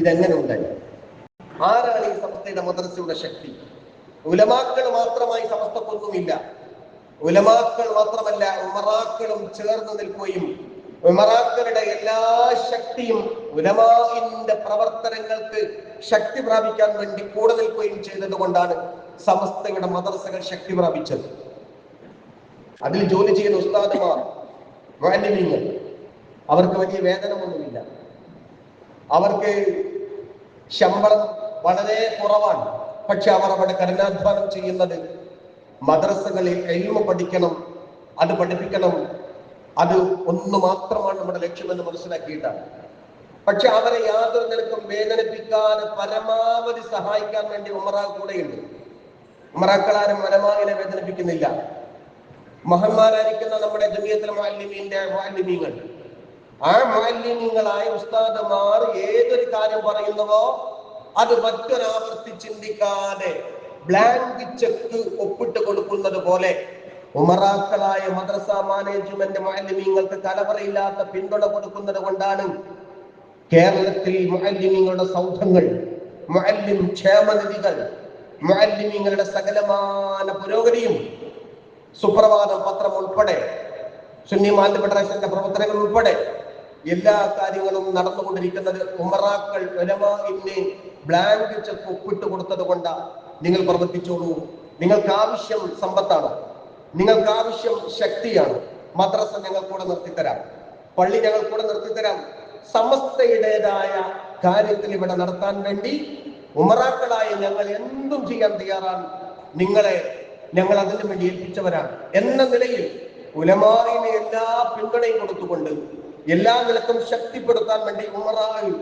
ഇതെങ്ങനെ ഉണ്ടായി? ആരാണ് ഈ സമസ്തയുടെ മദ്രസയുടെ ശക്തി? ഉലമാക്കൾ മാത്രമായി സമസ്തക്കൊന്നുമില്ല. ഉലമാക്കൾ മാത്രമല്ല ഉമറാക്കളും ചേർന്ന് നിൽക്കുകയും ഉമറാക്കളുടെ എല്ലാ ശക്തിയും ഉലമാവിന്റെ പ്രവർത്തനങ്ങൾക്ക് ശക്തി പ്രാപിക്കാൻ വേണ്ടി കൂടെ നിൽക്കുകയും ചെയ്തതുകൊണ്ടാണ് സമസ്തയുടെ മദ്രസകൾ ശക്തി പ്രാപിച്ചത്. അതിൽ ജോലി ചെയ്യുന്ന ഉസ്താദമാർ അവർക്ക് വലിയ വേതനമൊന്നുമില്ല. അവർക്ക് ശമ്പളം വളരെ കുറവാണ്. പക്ഷെ അവർ അവിടെ കഠിനാധ്വാനം ചെയ്യുന്നത് മദ്രസകളിൽ എൽമ പഠിക്കണം അത് പഠിപ്പിക്കണം അത് ഒന്ന് മാത്രമാണ് നമ്മുടെ ലക്ഷ്യമെന്ന് മനസ്സിലാക്കിയിട്ടാണ്. പക്ഷെ അവരെ യാതൊരു നിലക്കും വേദനിപ്പിക്കാതെ പരമാവധി സഹായിക്കാൻ വേണ്ടി ഉമറാ കൂടെയുണ്ട്. ഉമറാക്കളാരും പരമാവിനെ വേദനിപ്പിക്കുന്നില്ല. മഹന്മാരായിരിക്കുന്ന നമ്മുടെ ജമിയത്തിലെ മാലിന്യങ്ങൾ ആ മാലിന്യങ്ങളായ ഉസ്താദമാർ ഏതൊരു കാര്യം പറയുന്നവോ അത് മറ്റൊരാവർത്തി ചിന്തിക്കാതെ ബ്ലാങ്ക് ചെക്ക് ഒപ്പിട്ട് കൊടുക്കുന്നത് പോലെ ഉമറാക്കളായ മദ്രസ മാനേജ്മെന്റ് മാലിന്യങ്ങൾക്ക് കലവറയില്ലാത്ത പിന്തുണ കൊടുക്കുന്നത് കൊണ്ടാണ് കേരളത്തിൽ മാലിന്യങ്ങളുടെ സൗധങ്ങൾ മുഅല്ലിം ക്ഷേമനിധികൾ മുഅല്ലിമീങ്ങളുടെ സകലമാന പുരോഗതിയും സുപ്രഭാതം പത്രം ഉൾപ്പെടെ സുന്നി മാലിന്യ ഫെഡറേഷന്റെ പ്രവർത്തനങ്ങൾ ഉൾപ്പെടെ എല്ലാ കാര്യങ്ങളും നടന്നുകൊണ്ടിരിക്കുന്നത് ഉമറാക്കൾ ഉലമാഇന് ബ്ലാങ്ക് ചെക്ക് ഒപ്പിട്ട് കൊടുത്തത് കൊണ്ട്. നിങ്ങൾ പ്രവർത്തിച്ചോളൂ. നിങ്ങൾക്ക് ആവശ്യം സമ്പത്താണ്. നിങ്ങൾക്ക് ആവശ്യം ശക്തിയാണ്. മദ്രസ ഞങ്ങൾ കൂടെ നിർത്തിത്തരാം. പള്ളി ഞങ്ങൾ കൂടെ നിർത്തിത്തരാം. സമസ്തയുടേതായ കാര്യത്തിൽ ഇവിടെ നടത്താൻ വേണ്ടി ഉമറാക്കളായ ഞങ്ങൾ എന്തും ചെയ്യാൻ തയ്യാറാണ്. നിങ്ങളെ ഞങ്ങൾ അതിനു വേണ്ടി ഏൽപ്പിച്ചവരാണ്. എന്ന നിലയിൽ ഉലമാവിനെ എല്ലാ പിന്തുണയും കൊടുത്തുകൊണ്ട് എല്ലാ നിലക്കും ശക്തിപ്പെടുത്താൻ വേണ്ടി ഉമറായി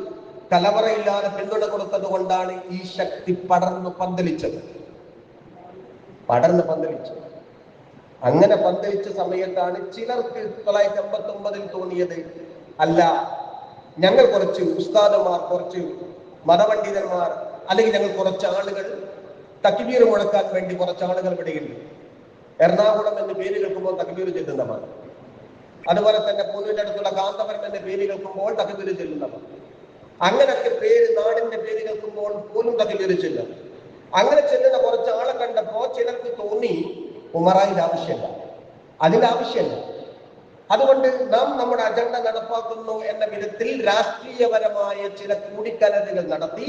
കലവറയില്ലാതെ പിന്തുണ കൊടുത്തത് കൊണ്ടാണ് ഈ ശക്തി പടർന്നു പന്തലിച്ചത്. പടർന്ന് പന്തലിച്ചു അങ്ങനെ പന്തലിച്ച സമയത്താണ് ചിലർക്ക് തൊള്ളായിരത്തി എൺപത്തി ഒമ്പതിൽ തോന്നിയത് അല്ല ഞങ്ങൾ കുറച്ച് ഉസ്താദന്മാർ കുറച്ച് മതപണ്ഡിതന്മാർ അല്ലെങ്കിൽ ഞങ്ങൾ കുറച്ച് ആളുകൾ തക്ബീർ മുഴക്കാൻ വേണ്ടി കുറച്ച് ആളുകൾ ഇവിടെയുണ്ട്. എറണാകുളം എന്ന് പേര് കേൾക്കുമ്പോൾ തക്ബീർ ചെല്ലുന്നവർ അതുപോലെ തന്നെ പൂനൂരിന്റെ അടുത്തുള്ള കാന്തപുരം എന്ന പേര് കേൾക്കുമ്പോൾ തകതിരി ചെല്ലുന്നവർ. അങ്ങനൊക്കെ പേര് നാടിന്റെ പേര് കേൾക്കുമ്പോൾ പോലും തകതിരി അങ്ങനെ ചെല്ലുന്ന കുറച്ച് ആളെ കണ്ടപ്പോ ചിലർക്ക് തോന്നി ഉമറായിന്റെ ആവശ്യമില്ല അതിന്റെ ആവശ്യമില്ല അതുകൊണ്ട് നാം നമ്മുടെ അജണ്ട നടപ്പാക്കുന്നു എന്ന വിധത്തിൽ രാഷ്ട്രീയപരമായ ചില കൂടിക്കലരുകൾ നടത്തി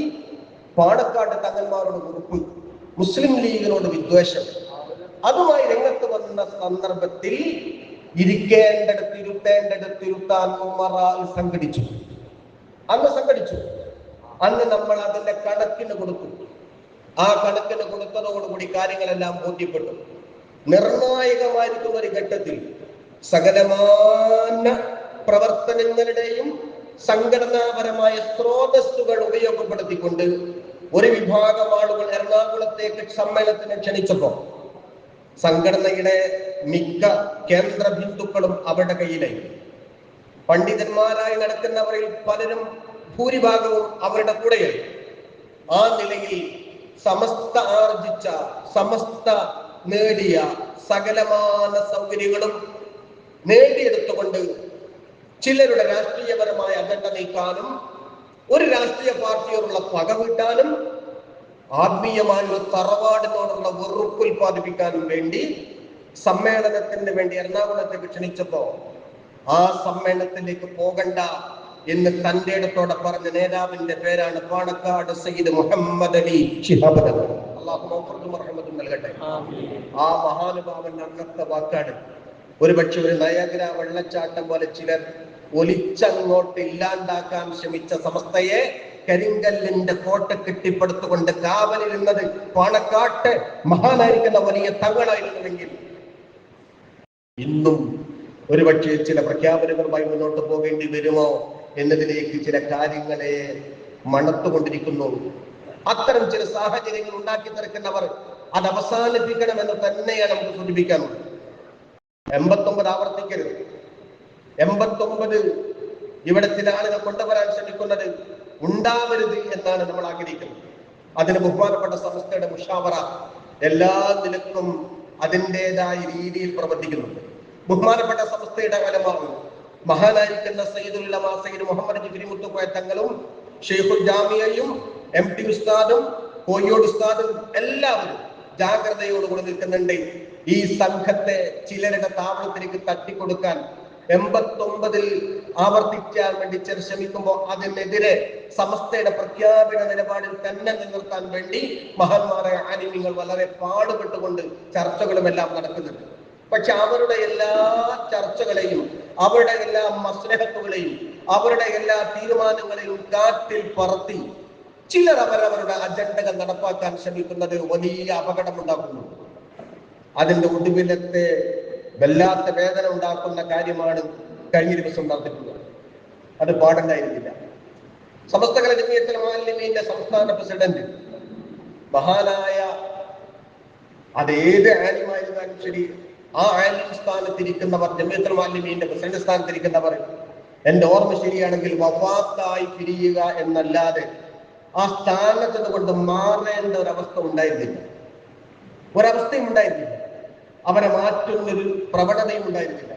പാണക്കാട് തങ്ങന്മാരോട് കുറിപ്പ് മുസ്ലിം ലീഗിനോട് വിദ്വേഷം. അതുമായി രംഗത്ത് വന്ന സന്ദർഭത്തിൽ ഇരിക്കേണ്ടടുത്ത് ഇരുത്തേണ്ടടുത്ത് ഇരുത്താൻ ഉമറ സംഘടിച്ചു. അന്ന് സംഘടിച്ചു. അന്ന് നമ്മൾ അതിന്റെ കണക്കിന് കൊടുത്തു. ആ കണക്കിന് കൊടുത്തതോടുകൂടി കാര്യങ്ങളെല്ലാം ബോധ്യപ്പെട്ടു. നിർണായകമായിരിക്കുന്ന ഒരു ഘട്ടത്തിൽ സകലമാന പ്രവർത്തനങ്ങളുടെയും സംഘടനാപരമായ സ്രോതസ്സുകൾ ഉപയോഗപ്പെടുത്തിക്കൊണ്ട് ഒരു വിഭാഗം ആളുകൾ എറണാകുളത്തേക്ക് സമ്മേളനത്തിന് ക്ഷണിച്ചപ്പോ സംഘടനയുടെ മിക്ക കേന്ദ്ര ബിന്ദുക്കളും അവരുടെ കയ്യിലായി പണ്ഡിതന്മാരായി നടക്കുന്നവരിൽ പലരും ഭൂരിഭാഗവും അവരുടെ കൂടെയായി ആ നിലയിൽ സമസ്ത ആർജിച്ച സമസ്ത നേടിയ സകലമാന സൗകര്യങ്ങളും നേടിയെടുത്തുകൊണ്ട് ചിലരുടെ രാഷ്ട്രീയപരമായ അജണ്ട നീക്കാനും ഒരു രാഷ്ട്രീയ പാർട്ടിയോടുള്ള പക വീട്ടാനും ആത്മീയമായ ഒരു തറവാടിനോടുള്ള വെറുപ്പ് ഉൽപ്പാദിപ്പിക്കാനും വേണ്ടി സമ്മേളനത്തിന് വേണ്ടി എറണാകുളത്തേക്ക് ക്ഷണിച്ചപ്പോ ആ സമ്മേളനത്തിലേക്ക് പോകണ്ട എന്ന് തന്റെ ഇടത്തോടെ പറഞ്ഞ നേതാവിന്റെ പേരാണ് പാണക്കാട് സയ്യിദ് മുഹമ്മദ് അലി ഷിഹാബ് അള്ളാഹു റഹ്മത്തും നൽകട്ടെ. ആ മഹാനുഭാവന്റെ അന്നത്തെ വാക്കാണ്. ഒരുപക്ഷെ ഒരു നയഗ്ര വെള്ളച്ചാട്ടം പോലെ ചിലർ ഒലിച്ചങ്ങോട്ട് ഇല്ലാണ്ടാക്കാൻ ശ്രമിച്ച സമസ്തയെ കരിങ്കല്ലിന്റെ കോട്ട കെട്ടിപ്പടുത്തുകൊണ്ട് കാവലിരുന്നത് പാണക്കാട്ട് മഹാനായിരിക്കുന്ന വലിയ തങ്ങളായിരുന്നുവെങ്കിൽ ഇന്നും ഒരുപക്ഷെ ചില പ്രഖ്യാപനങ്ങളുമായി മുന്നോട്ട് പോകേണ്ടി വരുമോ എന്നതിലേക്ക് ചില കാര്യങ്ങളെ മണത്തുകൊണ്ടിരിക്കുന്നു. അത്തരം ചില സാഹചര്യങ്ങൾ ഉണ്ടാക്കി തീർക്കുന്നവർ അത് അവസാനിപ്പിക്കണമെന്ന് തന്നെയാണ് നമുക്ക് സൂചിപ്പിക്കാനുള്ളത് എൺപത്തൊമ്പത് ആവർത്തിക്കരുത്. എൺപത്തൊമ്പത് ഇവിടെ ചില ആളുകൾ കൊണ്ടുവരാൻ ശ്രമിക്കുന്നത് ഉണ്ടാവരുത് എന്നാണ് നമ്മൾ ആഗ്രഹിക്കുന്നത്. അതിന് ബഹുമാനപ്പെട്ട സംസ്ഥയുടെ മുഷാവറ എല്ലാ നിലക്കും അതിന്റെതായ രീതിയിൽ പ്രവർത്തിക്കുന്നുണ്ട്. ബഹുമാനപ്പെട്ട സംസ്ഥയുടെ ഫലമാവും മഹാനായിരിക്കുന്ന സയ്യിദുല്ലമ സയ്യിദ് മുഹമ്മദ് ജിബിരി മുത്തുക്കോയ തങ്ങളും ഷെയ്ഖുൽ ജാമിയയും എം ടി ഉസ്താദും കോയ്യോട് ഉസ്താദും എല്ലാവരും ജാഗ്രതയോടുകൂടി നിൽക്കുന്നുണ്ട്. ഈ സംഘത്തെ ചിലരുടെ താവളത്തിലേക്ക് തട്ടിക്കൊടുക്കാൻ എൺപത്തൊമ്പതിൽ ആവർത്തിക്കാൻ വേണ്ടി ശ്രമിക്കുമ്പോൾ അതിനെതിരെ സമസ്തയുടെ പ്രഖ്യാപന നിലപാടിൽ തന്നെ നിലനിർത്താൻ വേണ്ടി മഹാന്മാരായ ആനിമ്യങ്ങൾ വളരെ പാടുപെട്ടുകൊണ്ട് ചർച്ചകളും എല്ലാം നടക്കുന്നുണ്ട്. പക്ഷെ അവരുടെ എല്ലാ ചർച്ചകളെയും അവരുടെ എല്ലാ മസ്നേഹത്തുകളെയും അവരുടെ എല്ലാ തീരുമാനങ്ങളെയും കാറ്റിൽ പറത്തി ചിലർ അവരവരുടെ അജണ്ടകൾ നടപ്പാക്കാൻ ശ്രമിക്കുന്നത് വലിയ അപകടമുണ്ടാക്കുന്നു. അതിന്റെ ഒടുവിലത്തെ വല്ലാത്ത വേദന ഉണ്ടാക്കുന്ന കാര്യമാണ് കഴിഞ്ഞ ദിവസം നടന്നിട്ടുള്ളത്. അത് പാടുണ്ടായിരുന്നില്ല. സമസ്ത മാലിന്യന്റെ സംസ്ഥാന പ്രസിഡന്റ് മഹാനായ അത് ഏത് ആലിമായിരുന്നാലും ശരി ആ ആലിം സ്ഥാനത്തിരിക്കുന്നവർ ജമിയത്തുൽ മാലിമീന്റെ പ്രസിഡന്റ് സ്ഥാനത്തിരിക്കുന്നവർ എന്റെ ഓർമ്മ ശരിയാണെങ്കിൽ വഫാത്തായി പിരിയുക എന്നല്ലാതെ ആ സ്ഥാനത്ത് കൊണ്ട് മാറേണ്ട ഒരവസ്ഥ ഉണ്ടായിരുന്നില്ല. ഒരവസ്ഥയും ഉണ്ടായിരുന്നില്ല. അവരെ മാറ്റുന്നൊരു പ്രവണതയും ഉണ്ടായിരുന്നില്ല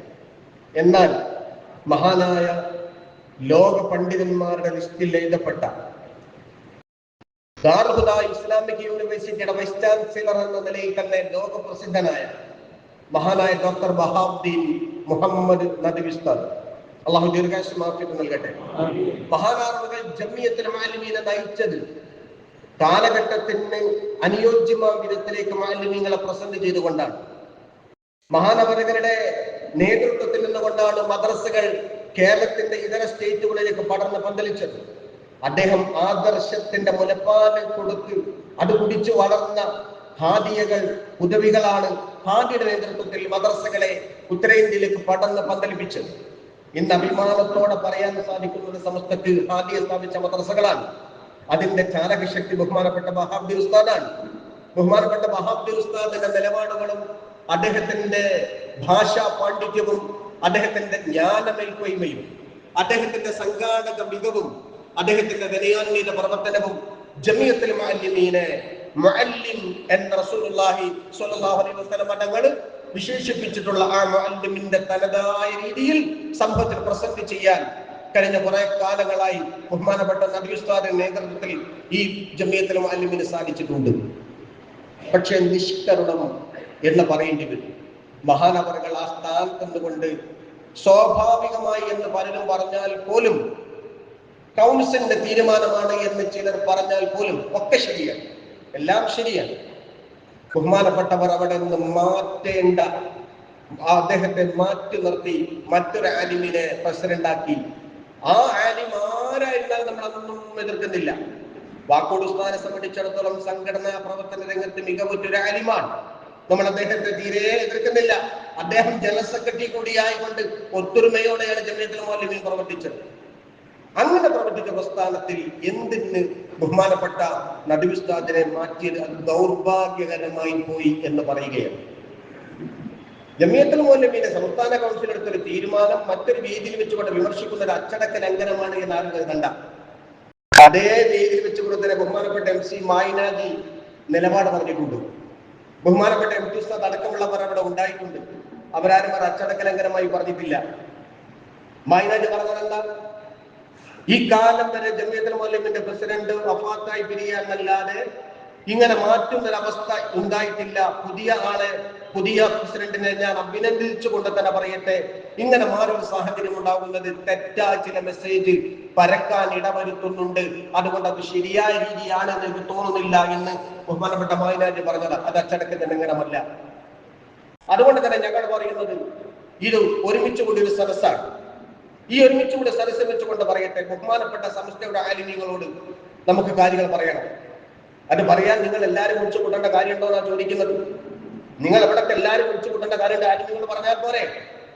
എന്നാൽ മഹാനായ ലോക പണ്ഡിതന്മാരുടെ ലിസ്റ്റിൽ എഴുതപ്പെട്ട ദാർഹുദ ഇസ്ലാമിക് യൂണിവേഴ്സിറ്റിയുടെ വൈസ് ചാൻസലർ എന്ന നിലയിൽ തന്നെ ലോക പ്രസിദ്ധനായ മഹാനായ ഡോക്ടർ ബഹാബ്ദീൻ മുഹമ്മദ് നദിവിസ്താദ് അള്ളാഹു ദീർഘാശം മാഫിക്ക് നൽകട്ടെ. മഹാനാർമകൾ ജമ്മിയത്തിൽ മാലിമീനെ നയിച്ചത് കാലഘട്ടത്തിന് അനുയോജ്യമായ വിധത്തിലേക്ക് മാലിന്യങ്ങളെ പ്രസന്റ് ചെയ്തുകൊണ്ടാണ്. മഹാനവരകരുടെ നേതൃത്വത്തിൽ നിന്നുകൊണ്ടാണ് മദ്രസകൾ കേരളത്തിന്റെ ഇതര സ്റ്റേറ്റുകളിലേക്ക് പടർന്ന് പന്തലിച്ചത്. അദ്ദേഹം ആദർശത്തിന്റെ മുലപ്പാൽ കൊടുത്ത് അത് കുടിച്ചു വളർന്ന ഹാദിയകൾ ഉദവികളാണ് ഹാദിയുടെ നേതൃത്വത്തിൽ മദ്രസകളെ ഉത്തരേന്ത്യയിലേക്ക് പടർന്ന് പന്തലിപ്പിച്ചത്. ഇന്ന് അഭിമാനത്തോടെ പറയാൻ സാധിക്കുന്ന സാധിക്കുന്നത് സമസ്തക്ക് ഹാദിയെ സ്ഥാപിച്ച മദ്രസകളാണ്. അതിന്റെ ചാലകശക്തി ബഹുമാനപ്പെട്ട മഹാബ്ദി ഉസ്താദാണ്. ബഹുമാനപ്പെട്ട മഹാബ്ദി ഉസ്താദിന്റെ നിലപാടുകളും അദ്ദേഹത്തിന്റെ ഭാഷാ പാണ്ഡിത്യവും അദ്ദേഹത്തിന്റെ ജ്ഞാനമേൽക്കൊയ്മയും അദ്ദേഹത്തിന്റെ സംഘാടക മികവും അദ്ദേഹത്തിന്റെ വിനയാന്മീന പ്രവർത്തനവും ജമിയത്തിൽ മാലിമീനെ മുഅല്ലിം എന്ന റസൂലുള്ളാഹി സ്വല്ലല്ലാഹു അലൈഹി വസല്ലം തങ്ങൾ വിശേഷിപ്പിച്ചിട്ടുള്ള ആ മുഅല്ലിമിന്റെ തനതായ രീതിയിൽ സംഭവത്തിൽ പ്രസന്റ് ചെയ്യാൻ കഴിഞ്ഞ കുറെ കാലങ്ങളായി ബഹുമാനപ്പെട്ട നബി ഉസ്താദിന്റെ നേതൃത്വത്തിൽ ഈ ജമിയത്തിൽ മുഅല്ലിമിന് സാധിച്ചിട്ടുണ്ട്. പക്ഷേ നിഷ്കരണം എന്ന് പറയേണ്ടി വരും. മഹാനവറുകൾ ആ സ്ഥാനത്ത് നിന്നുകൊണ്ട് സ്വാഭാവികമായി എന്ന് പലരും പറഞ്ഞാൽ പോലും കൗൺസിലിന്റെ തീരുമാനമാണ് എന്ന് ചിലർ പറഞ്ഞാൽ പോലും ഒക്കെ ശരിയാണ്. എല്ലാം ശരിയാണ്. ബഹുമാനപ്പെട്ടവർ അവിടെ നിന്ന് മാറ്റേണ്ട അദ്ദേഹത്തെ മാറ്റി നിർത്തി മറ്റൊരു ആലിമിനെ പ്രസിഡന്റാക്കി ആ ആലിം ആരായിരുന്നാൽ നമ്മൾ അതൊന്നും എതിർക്കുന്നില്ല. വാക്കോട് ഉസ്താനെ സംബന്ധിച്ചിടത്തോളം സംഘടനാ പ്രവർത്തന രംഗത്ത് മികവുറ്റൊരു ആലിമാണ്. നമ്മൾ അദ്ദേഹത്തെ തീരെ എതിർക്കുന്നില്ല. അദ്ദേഹം ജനറൽ സെക്രട്ടറി കൂടിയായിക്കൊണ്ട് ഒത്തൊരുമയോടെയാണ് ജമിയത്തിൽ മൗലവിൽ പ്രവർത്തിച്ചത്. അങ്ങനെ പ്രവർത്തിച്ച പ്രസ്ഥാനത്തിൽ എന്തിന് ബഹുമാനപ്പെട്ട നടുവിസ്താദിനെ മാറ്റിയത് അത് ദൗർഭാഗ്യകരമായി പോയി എന്ന് പറയുകയാണ്. ജമിയത്തുൽ മൗലമീനെ സംസ്ഥാന കൗൺസിൽ എടുത്തൊരു തീരുമാനം മറ്റൊരു വേദിയിൽ വെച്ചുകൊണ്ട് വിമർശിക്കുന്ന ഒരു അച്ചടക്ക ലംഘനമാണ് എന്ന് ആരും കരുതണ്ട. അതേ വേദിയിൽ വെച്ചുകൊണ്ട് തന്നെ ബഹുമാനപ്പെട്ട എം സി മായിനാജി നിലപാട് പറഞ്ഞിട്ടുണ്ട്. ബഹുമാനപ്പെട്ട എം ടി ഉസ്താദ് അടക്കമുള്ളവർ അവിടെ ഉണ്ടായിട്ടുണ്ട്. അവരാരും അച്ചടക്ക ലംഘനമായി പറഞ്ഞിട്ടില്ല മൈനാജ് പറഞ്ഞതല്ല ഈ കാലം വരെ ജമിയത്തുൽ മൗലമിന്റെ പ്രസിഡന്റ് വഫാത്തായി പിരിയാന്നല്ലാതെ ഇങ്ങനെ മാറ്റുന്നൊരവസ്ഥ ഉണ്ടായിട്ടില്ല. പുതിയ ആളെ പുതിയ പ്രസിഡന്റിനെ ഞാൻ അഭിനന്ദിച്ചുകൊണ്ട് തന്നെ പറയട്ടെ. ഇങ്ങനെ മാറൊരു സാഹചര്യം ഉണ്ടാകുന്നത് തെറ്റായ ചില മെസ്സേജ് പരക്കാൻ ഇടവരുത്തുന്നുണ്ട്. അതുകൊണ്ട് അത് ശരിയായ രീതിയാണെന്ന് എനിക്ക് തോന്നുന്നില്ല എന്ന് ബഹുമാനപ്പെട്ട മായനാജി പറഞ്ഞത്. അത് അച്ചടക്കത്തിന് ലംഘനമല്ല അതുകൊണ്ട് തന്നെ ഞങ്ങൾ പറയുന്നത് ഇത് ഒരുമിച്ച് കൂടി ഒരു സദസ്സാണ്. ഈ ഒരുമിച്ച് കൂടി സദസ്സ് വെച്ചുകൊണ്ട് പറയട്ടെ ബഹുമാനപ്പെട്ട സമസ്തയുടെ ആലിന്യങ്ങളോട് നമുക്ക് കാര്യങ്ങൾ പറയണം. അത് പറയാൻ നിങ്ങൾ എല്ലാവരും വിളിച്ചു കൂട്ടേണ്ട കാര്യമുണ്ടോ എന്നാണ് ചോദിക്കുന്നത്? നിങ്ങൾ ഇവിടത്തെ എല്ലാവരും വിളിച്ചു കൂട്ടേണ്ട കാര്യമുണ്ട് നിങ്ങൾ പറഞ്ഞാൽ പോരെ.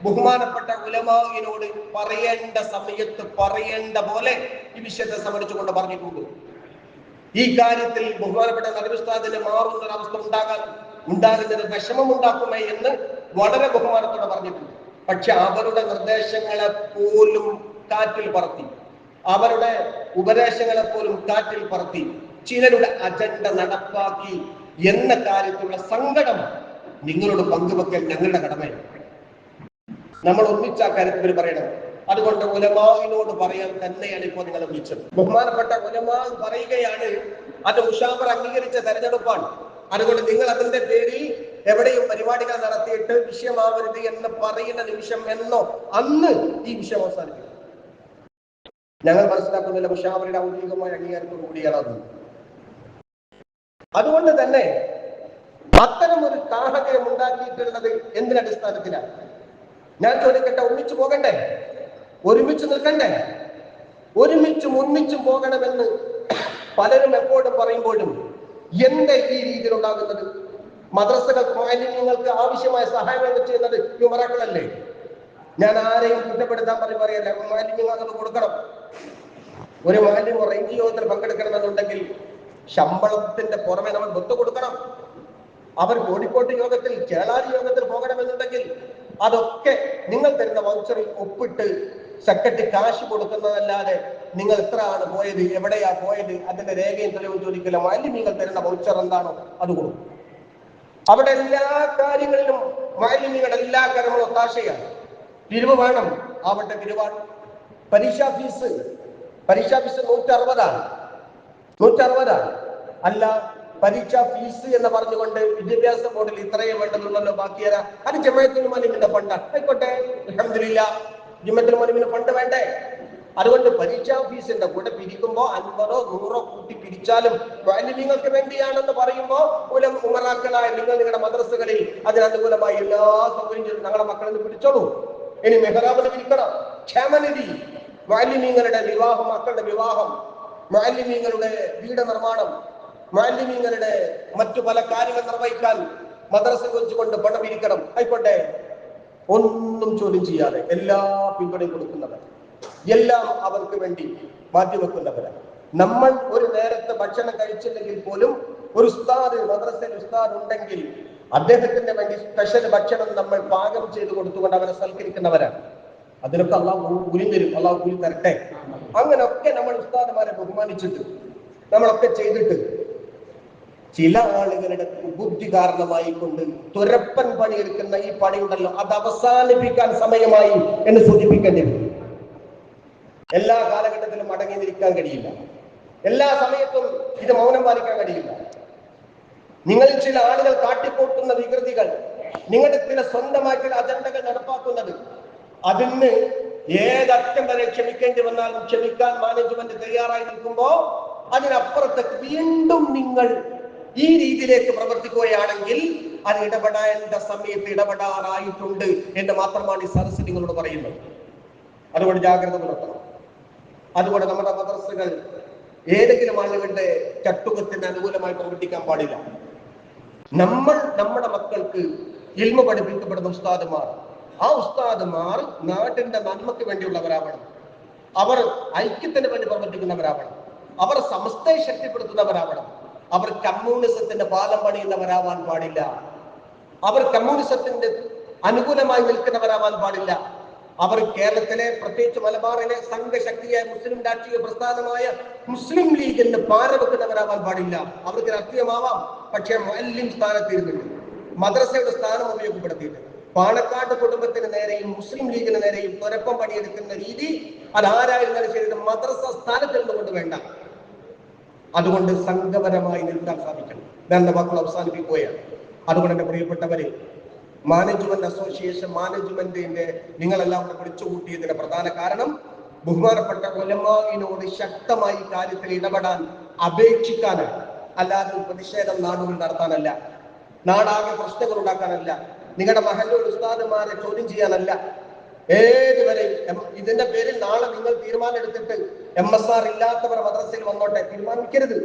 ബഹുമാനപ്പെട്ട ഉലമാവിനോട് പറയേണ്ട സമയത്ത് പറയേണ്ട പോലെ ഈ വിഷയത്തെ സമരിച്ചുകൊണ്ട് പറഞ്ഞിട്ടുണ്ട്. ഈ കാര്യത്തിൽ ബഹുമാനപ്പെട്ട നബിസ്താദിന് മാറുന്ന ഒരു അവസ്ഥ ഉണ്ടാകാൻ ഉണ്ടാകുന്നത് വിഷമമുണ്ടാക്കുമേ എന്ന് വളരെ ബഹുമാനത്തോടെ പറഞ്ഞിട്ടുണ്ട്. പക്ഷെ അവരുടെ നിർദ്ദേശങ്ങളെ പോലും കാറ്റിൽ പറത്തി. അവരുടെ ഉപദേശങ്ങളെ പോലും കാറ്റിൽ പറത്തി. ചിലരുടെ അജണ്ട നടപ്പാക്കി എന്ന കാര്യത്തിലുള്ള സങ്കടം നിങ്ങളോട് പങ്കുവെക്കൽ ഞങ്ങളുടെ കടമയാണ്. നമ്മൾ ഒന്നിച്ച കാര്യത്തിൽ പറയണം. അതുകൊണ്ട് ഉലമാവിനോട് പറയാൻ തന്നെയാണ് ഇപ്പോൾ നിങ്ങളെ വിളിച്ചത് ബഹുമാനപ്പെട്ട ഉലമാവ് പറയുകയാണ് അത് ഉഷാമർ അംഗീകരിച്ച തെരഞ്ഞെടുപ്പാണ്. അതുകൊണ്ട് നിങ്ങൾ അതിന്റെ പേരിൽ എവിടെയും പരിപാടികൾ നടത്തിയിട്ട് വിഷയമാവരുത് എന്ന് പറയുന്ന നിമിഷം എന്നോ അന്ന് ഈ വിഷയം അവസാനിക്കും ഞങ്ങൾ മനസ്സിലാക്കുന്നില്ല മുഷാവരുടെ ഔദ്യോഗികമായ അംഗീകാരത്തോടു കൂടിയാണ് അത് അതുകൊണ്ട് തന്നെ അത്തരം ഒരു സാഹചര്യം ഉണ്ടാക്കിയിട്ടുള്ളത് എന്തിനടിസ്ഥാനത്തിലാണ് ഞാൻ ചോദിക്കട്ടെ ഒന്നിച്ചു പോകണ്ടേ? ഒരുമിച്ച് നിൽക്കണ്ടേ? ഒരുമിച്ചും ഒന്നിച്ചും പോകണമെന്ന് പലരും എപ്പോഴും പറയുമ്പോഴും എന്റെ ഈ രീതിയിൽ ഉണ്ടാകുന്നത് മദ്രസകൾക്ക് മാലിന്യങ്ങൾക്ക് ആവശ്യമായ സഹായങ്ങൾ ചെയ്യുന്നത്? യുവറാക്കളല്ലേ ഞാൻ ആരെയും കുറ്റപ്പെടുത്താൻ പറഞ്ഞു പറയല്ല. മാലിന്യങ്ങൾ അത് കൊടുക്കണം. ഒരു മാലിന്യം റേഞ്ച് യോഗത്തിൽ പങ്കെടുക്കണമെന്നുണ്ടെങ്കിൽ ശമ്പളത്തിന്റെ പുറമെ നമ്മൾ ബുദ്ധ കൊടുക്കണം. അവർ കോഴിക്കോട്ട് യോഗത്തിൽ ചേളാരി യോഗത്തിൽ പോകണമെന്നുണ്ടെങ്കിൽ അതൊക്കെ നിങ്ങൾ തരുന്ന വൗച്ചറിൽ ഒപ്പിട്ട് സെക്രട്ടറി കാശ് കൊടുക്കുന്നതല്ലാതെ നിങ്ങൾ എത്ര ആണ് പോയത് എവിടെയാ പോയത് അതിന്റെ രേഖയും തെളിവും ചോദിക്കില്ല. നിങ്ങൾ തരുന്ന വൗച്ചർ എന്താണോ അത് കൊടുക്കും. അവിടെ എല്ലാ കാര്യങ്ങളിലും മാലിന്യങ്ങളുടെ എല്ലാ കാര്യങ്ങളും ഒത്താശയാണ്. പിരിവ് വേണം. ആവട്ടെ പിരിവാണ്. പരീക്ഷാ ഫീസ് പരീക്ഷാ ഫീസ് നൂറ്റി അറുപതാണ് നൂറ്റി അറുപതാണ് അല്ല പരീക്ഷാ ഫീസ് എന്ന് പറഞ്ഞുകൊണ്ട് വിദ്യാഭ്യാസ ബോർഡിൽ ഇത്രയും വേണ്ടെന്നുള്ളല്ലോ ബാക്കി തരാം അത് ജമയത്തിന് മലിമിന്റെ ഫണ്ട്. ആയിക്കോട്ടെ. അലഹമില്ല ജമയത്തിന് മലിമിന് ഫണ്ട് വേണ്ടേ? അതുകൊണ്ട് പരീക്ഷാ ഫീസിന്റെ കൂടെ പിരിക്കുമ്പോ അൻപതോ നൂറോ കൂട്ടി പിരിച്ചാലും നിങ്ങൾക്ക് വേണ്ടിയാണെന്ന് പറയുമ്പോ മൂലം ഉമറാക്കളായ നിങ്ങൾ നിങ്ങളുടെ മദ്രസകളിൽ അതിനനുകൂലമായി എല്ലാ സൗകര്യം ചെയ്ത് ഞങ്ങളുടെ നിന്ന് പിടിച്ചോളൂ. ഇനി മെഹറാബിന് പിരിക്കണം ക്ഷേമനിധി. മാലിന്യങ്ങളുടെ വിവാഹം മക്കളുടെ വിവാഹം. മാലിന്യങ്ങളുടെ വീട് നിർമ്മാണം. മാലിന്യങ്ങളുടെ മറ്റു പല കാര്യങ്ങൾ നിർവഹിക്കാൻ മദ്രസ കൊണ്ട് പണം ഇരിക്കണം. ആയിക്കോട്ടെ? ഒന്നും ചോദ്യം ചെയ്യാതെ എല്ലാ പിന്തുണയും കൊടുക്കുന്നവർ എല്ലാം അവർക്ക് വേണ്ടി മാറ്റി മാറ്റിവെക്കുന്നവരാണ് നമ്മൾ ഒരു നേരത്തെ ഭക്ഷണം കഴിച്ചില്ലെങ്കിൽ പോലും ഒരു ഉസ്താദ് മദ്രസയിൽ ഉസ്താദ് ഉണ്ടെങ്കിൽ അദ്ദേഹത്തിന്റെ വേണ്ടി സ്പെഷ്യൽ ഭക്ഷണം നമ്മൾ പാകം ചെയ്ത് കൊടുത്തുകൊണ്ട് അവരെ സൽക്കരിക്കുന്നവരാണ് അതിനൊക്കെ അള്ളാഹു കൂലി തരും. അള്ളാഹു കൂലി തരട്ടെ. അങ്ങനെയൊക്കെ നമ്മൾ ഉസ്താദ്മാരെ ബഹുമാനിച്ചിട്ട് നമ്മളൊക്കെ ചെയ്തിട്ട് ചില ആളുകളുടെ ബുദ്ധി കാരണമായി കൊണ്ട് തുരപ്പൻ പണിയെടുക്കുന്ന ഈ പണിയുണ്ടല്ലോ അത് അവസാനിപ്പിക്കാൻ സമയമായി എന്ന് സൂചിപ്പിക്കേണ്ടി വരും. എല്ലാ കാലഘട്ടത്തിലും അടങ്ങി നിൽക്കാൻ കഴിയില്ല. എല്ലാ സമയത്തും ഇത് മൗനം പാലിക്കാൻ കഴിയില്ല. നിങ്ങൾ ചില ആളുകൾ കാട്ടിക്കൂട്ടുന്ന വികൃതികൾ നിങ്ങളുടെ ചില സ്വന്തമായ ചില അജണ്ടകൾ നടപ്പാക്കുന്നത് അതിന് ഏതറ്റം വരെ ക്ഷമിക്കേണ്ടി വന്നാലും ക്ഷമിക്കാൻ മാനേജ്മെന്റ് തയ്യാറായി നിൽക്കുമ്പോ അതിനപ്പുറത്തേക്ക് വീണ്ടും നിങ്ങൾ ഈ രീതിയിലേക്ക് പ്രവർത്തിക്കുകയാണെങ്കിൽ അത് ഇടപെടേണ്ട സമയത്ത് ഇടപെടാറായിട്ടുണ്ട് എന്ന് മാത്രമാണ് ഈ സദസ് നിങ്ങളോട് പറയുന്നത്. അതുകൊണ്ട് ജാഗ്രത പുലർത്തണം. അതുകൊണ്ട് നമ്മുടെ മദ്രസകൾ ഏതെങ്കിലും ആളുകളുടെ ചട്ടുകത്തിന് അനുകൂലമായി പ്രവർത്തിക്കാൻ പാടില്ല. നമ്മൾ നമ്മുടെ മക്കൾക്ക് ഇൽമ പഠിപ്പിക്കപ്പെടുന്ന ഉസ്താദുമാർ ആ ഉസ്താദുമാർ നാട്ടിന്റെ നന്മയ്ക്ക് വേണ്ടിയുള്ളവരാവണം. അവർ ഐക്യത്തിന് വേണ്ടി പ്രവർത്തിക്കുന്നവരാവണം. അവർ സമസ്തയെ ശക്തിപ്പെടുത്തുന്നവരാവണം. അവർ കമ്മ്യൂണിസത്തിന്റെ പാലം പണിയുന്നവരാവാൻ പാടില്ല. അവർ കമ്മ്യൂണിസത്തിന്റെ അനുകൂലമായി നിൽക്കുന്നവരാവാൻ പാടില്ല. അവർ കേരളത്തിലെ പ്രത്യേകിച്ച് മലബാറിലെ സംഘശക്തിയായ മുസ്ലിം രാഷ്ട്രീയ പ്രസ്ഥാനമായ മുസ്ലിം ലീഗിന് പാരവെക്കുന്നവരാവാൻ പാടില്ല. അവർക്ക് രാഷ്ട്രീയമാവാം. പക്ഷേ മുഅല്ലിം സ്ഥാനത്തിരുന്നിട്ട് മദ്രസയുടെ സ്ഥാനം ഉപയോഗപ്പെടുത്തിയിട്ട് പാണക്കാട് കുടുംബത്തിന് നേരെയും മുസ്ലിം ലീഗിന് നേരെയും തുരപ്പം പണിയെടുക്കുന്ന രീതി അതാരായിരുന്നാലും ശരി ഇത് മദ്രസ സ്ഥാനത്തിരുന്നു കൊണ്ട് വേണ്ട. അതുകൊണ്ട് സംഘപരമായി നിൽക്കാൻ സാധിക്കണം. ഞാൻ എന്റെ മക്കൾ അവസാനിപ്പിക്കുകയാണ്. അതുകൊണ്ട് എന്റെ പ്രിയപ്പെട്ടവരെ മാനേജ്മെന്റ് അസോസിയേഷൻ മാനേജ്മെന്റിന്റെ നിങ്ങളെല്ലാം കൂടെ വിളിച്ചു കൂട്ടിയതിന്റെ പ്രധാന കാരണം ബഹുമാനപ്പെട്ട കൊലമാവിനോട് ശക്തമായി കാര്യത്തിൽ ഇടപെടാൻ അപേക്ഷിക്കാനാണ്. അല്ലാതെ പ്രതിഷേധം നാടുകൾ നടത്താനല്ല. നാടാകെ പ്രശ്നങ്ങൾ ഉണ്ടാക്കാനല്ല. നിങ്ങളുടെ മഹല്ലൂർ ഉസ്താദുമാരെ ചോദ്യം ചെയ്യാനല്ല. ഏതുവരെ ഇതിന്റെ പേരിൽ നാളെ നിങ്ങൾ തീരുമാനം എടുത്തിട്ട് എം എസ് ആർ ഇല്ലാത്തവർ മദ്രസയിൽ വന്നോട്ടെ തീരുമാനിക്കരുത്.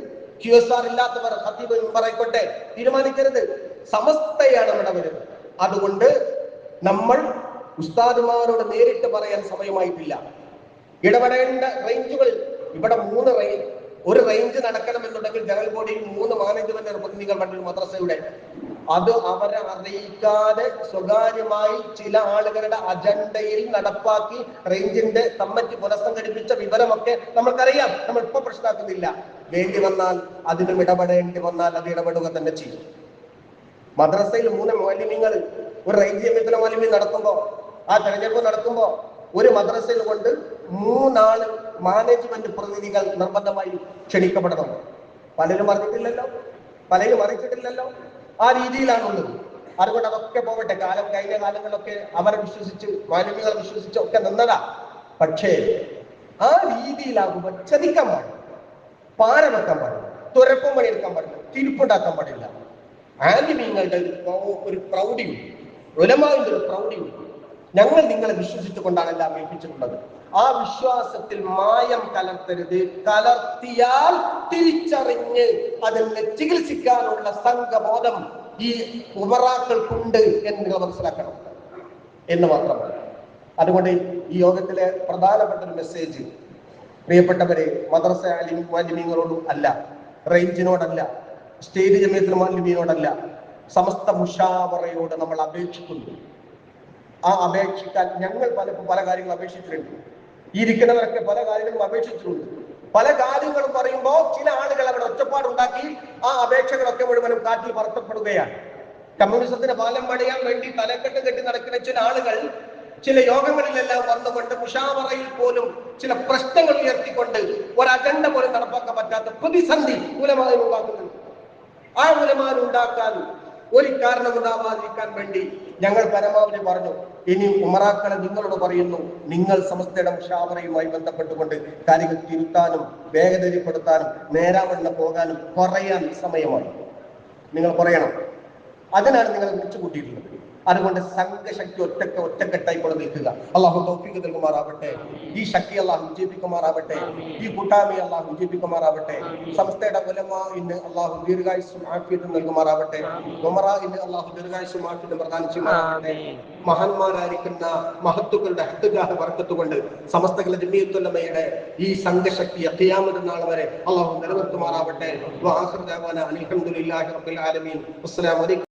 ക്യു എസ് ആർ ഇല്ലാത്തവർ ഹത്തീബ് പറയിക്കോട്ടെ തീരുമാനിക്കരുത്. സമസ്തയാണ് ഇവിടെ വരുന്നത്. അതുകൊണ്ട് നമ്മൾ ഉസ്താദുമാരോട് നേരിട്ട് പറയാൻ സമയമായിട്ടില്ല. ഇടപെടേണ്ട റേഞ്ചുകൾ ഇവിടെ മൂന്ന് റേഞ്ച് ഒരു റേഞ്ച് നടക്കണം എന്നുണ്ടെങ്കിൽ ജനറൽ ബോഡിയിൽ മൂന്ന് മാനേജ്മെന്റ് പ്രതിനിധികൾ കണ്ടു മദ്രസയുടെ അത് അവരെ അറിയിക്കാതെ സ്വകാര്യമായി ചില ആളുകളുടെ അജണ്ടയിൽ നടപ്പാക്കി റേഞ്ചിന്റെ കമ്മിറ്റി പുനഃസംഘടിപ്പിച്ച വിവരമൊക്കെ നമുക്കറിയാം നമ്മൾ ഇപ്പൊ പ്രശ്നമാക്കുന്നില്ല വേണ്ടി വന്നാൽ അതിലും ഇടപെടേണ്ടി വന്നാൽ അത് ഇടപെടുക തന്നെ ചെയ്യും. മദ്രസയിൽ മൂന്ന് മാലിന്യങ്ങൾ ഒരു റേഞ്ച് കമ്മിറ്റിയിലെ മാലിന്യം നടത്തുമ്പോ ആ തെരഞ്ഞെടുപ്പ് നടത്തുമ്പോ ഒരു മദ്രസയിൽ കൊണ്ട് മൂന്നാൾ മാനേജ്മെന്റ് പ്രതിനിധികൾ നിർബന്ധമായി ക്ഷണിക്കപ്പെടണം. പലരും അറിഞ്ഞിട്ടില്ലല്ലോ? പലരും അറിയിച്ചിട്ടില്ലല്ലോ? ആ രീതിയിലാണ് ഉള്ളത് അതുകൊണ്ട് അതൊക്കെ പോകട്ടെ. കാലം കഴിഞ്ഞ കാലങ്ങളിലൊക്കെ അവരെ വിശ്വസിച്ച് മാലിന്യങ്ങളെ വിശ്വസിച്ച് ഒക്കെ നിന്നതാ. പക്ഷേ ആ രീതിയിലാകുമ്പോൾ ചതിക്കാൻ പാടില്ല. പാര വെക്കാൻ പാടില്ല. തുരപ്പം പണിയെടുക്കാൻ പാടില്ല. തിരിപ്പുണ്ടാക്കാൻ പാടില്ല. ആലിമീങ്ങളുടെ ഒരു പ്രൗ- ഒരു പ്രൗഢിയുണ്ട്. ഒരു പ്രൗഢിയുണ്ട്. ഞങ്ങൾ നിങ്ങളെ വിശ്വസിച്ചുകൊണ്ടാണ് എല്ലാം ഏൽപ്പിച്ചിട്ടുള്ളത്. ആ വിശ്വാസത്തിൽ മായം കലർത്തരുത്. കലർത്തിയാൽ തിരിച്ചറിഞ്ഞ് അതിനെ ചികിത്സിക്കാനുള്ള സംഘബോധം ഈ ഉപറാക്കൾക്കുണ്ട് എന്ന് നിങ്ങൾ മനസ്സിലാക്കണം. എന്ന് മാത്രമാണ് അതുകൊണ്ട് ഈ യോഗത്തിലെ പ്രധാനപ്പെട്ട ഒരു മെസ്സേജ് പ്രിയപ്പെട്ടവരെ മദ്രസ മാലിന്യങ്ങളോടും അല്ല റേഞ്ചിനോടല്ല സ്റ്റേറ്റ് ജമീത്തിൽ മാലിന്യനോടല്ല സമസ്ത മുഷാവറയോട് നമ്മൾ അപേക്ഷിക്കുന്നു. ആ അപേക്ഷിക്കാൻ ഞങ്ങൾ പല പല കാര്യങ്ങൾ അപേക്ഷിച്ചിട്ടുണ്ട്. ഈ ഇരിക്കുന്നവരൊക്കെ പല കാര്യങ്ങളും അപേക്ഷിച്ചിട്ടുണ്ട്. പല കാര്യങ്ങളും പറയുമ്പോൾ ചില ആളുകൾ അവിടെ ഒറ്റപ്പാടുണ്ടാക്കി ആ അപേക്ഷകളൊക്കെ മുഴുവനും കാറ്റിൽ പറത്തപ്പെടുകയാണ്. കമ്മ്യൂണിസത്തിന് പാലം പണിയാൻ വേണ്ടി തലക്കെട്ട് കെട്ടി നടക്കുന്ന ചില ആളുകൾ ചില യോഗങ്ങളിലെല്ലാം വന്നുകൊണ്ട് മുഷാവറയിൽ പോലും ചില പ്രശ്നങ്ങൾ ഉയർത്തിക്കൊണ്ട് ഒരു അജണ്ട പോലും നടപ്പാക്കാൻ പറ്റാത്ത പ്രതിസന്ധി മൂലമായി ഉണ്ടാക്കുന്നുണ്ട് ആ മൂലമാരുണ്ടാക്കാൻ ഒരു കാരണമുണ്ടാവാതിരിക്കാൻ വേണ്ടി ഞങ്ങൾ പരമാവധി പറഞ്ഞു. ഇനി ഉമറാക്കളെ നിങ്ങളോട് പറയുന്നു നിങ്ങൾ സമസ്തയുടെ മുഷാവറയുമായി ബന്ധപ്പെട്ടുകൊണ്ട് കാര്യങ്ങൾ തിരുത്താനും വേഗതരിപ്പെടുത്താനും നേരാവണ്ണ പോകാനും പറയാൻ സമയമായി. നിങ്ങൾ പറയണം. അതിനാണ് നിങ്ങൾ വിളിച്ചു കൂട്ടിയിട്ടുള്ളത് അതുകൊണ്ട് സംഘശക്തി ഒറ്റയ്ക്ക് ഒറ്റക്കെട്ടായി കൊണ്ട് നിൽക്കുക. അള്ളാഹു തൗഫീഖ് നൽകുമാറാവട്ടെ. ഈ ശക്തി അള്ളാഹു വിജയിപ്പിക്കുമാറാവട്ടെ ഈ കൂട്ടായ്മയെ അള്ളാഹു വിജയിപ്പിക്കുമാറാവട്ടെ സംസ്ഥയുടെ ഉലമാ ഇന്ന് അള്ളാഹു ദീർഘായുസും ആഫിയത്തും നൽകുമാറാവട്ടെ. ഉമറ ഇന്ന് അള്ളാഹു ദീർഘായുസും ആഫിയത്തും ചെയ്യുമാറാവട്ടെ മഹാന്മാരായിരിക്കുന്ന മഹത്തുക്കളുടെ ഹത്തുഗാഹ് വർക്കത്തുകൊണ്ട് സമസ്തകളുടെ ജമീയത്തുല്ലമയുടെ ഈ സംഘശക്തി അത്യാമത നാൾ വരെ അള്ളാഹു നിലനിർത്തുമാറാവട്ടെ. അൽഹംദുലില്ലാഹി റബ്ബിൽ ആലമീൻ. അസ്സലാമു അലൈക്കും.